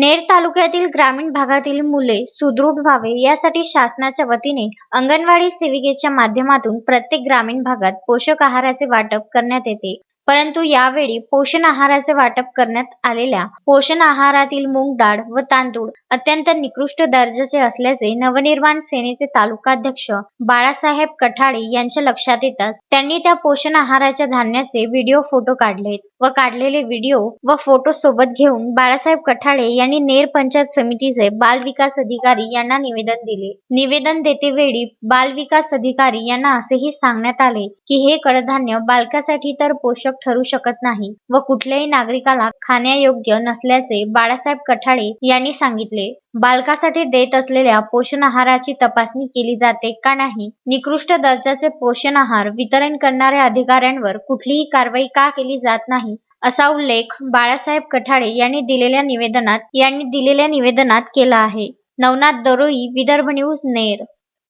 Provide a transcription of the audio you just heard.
नेर तालुक्यातील ग्रामीण भागातील मुले सुदृढ व्हावे यासाठी शासनाच्या वतीने अंगणवाडी सेविकेच्या माध्यमातून प्रत्येक ग्रामीण भागात पोषक आहाराचे वाटप करण्यात येते. परंतु यावेळी पोषण आहाराचे वाटप करण्यात आलेल्या पोषण आहारातील मूग डाळ व तांदूळ अत्यंत निकृष्ट दर्जाचे असल्याचे नवनिर्माण सेनेचे तालुकाध्यक्ष बाळासाहेब कठाडे यांच्या लक्षात येताच त्यांनी त्या पोषण आहाराच्या धान्याचे व्हिडिओ फोटो काढलेत व काढलेले व्हिडिओ व फोटो सोबत घेऊन बाळासाहेब कठाडे यांनी नेर पंचायत समितीचे बाल विकास अधिकारी यांना निवेदन दिले. निवेदन देतेवेळी बाल विकास अधिकारी यांना असेही सांगण्यात आले की हे कडधान्य बालकासाठी तर पोषक ठरू शकत नाही व कुठल्याही नागरिकाला खाण्यायोग्य नसल्याचे बाळासाहेब कठाडे यांनी सांगितले. बालकासाठी देत असलेल्या पोषण आहाराची तपासणी केली जाते का नाही निकृष्ट दर्जाचे पोषण आहार वितरण करणाऱ्या अधिकाऱ्यांवर कुठलीही कारवाई का केली जात नाही असा उल्लेख बाळासाहेब कठाडे यांनी दिलेल्या निवेदनात यांनी दिलेल्या निवेदनात केला आहे. नवनाथ दरोई विदर्भ न्यूज नेर.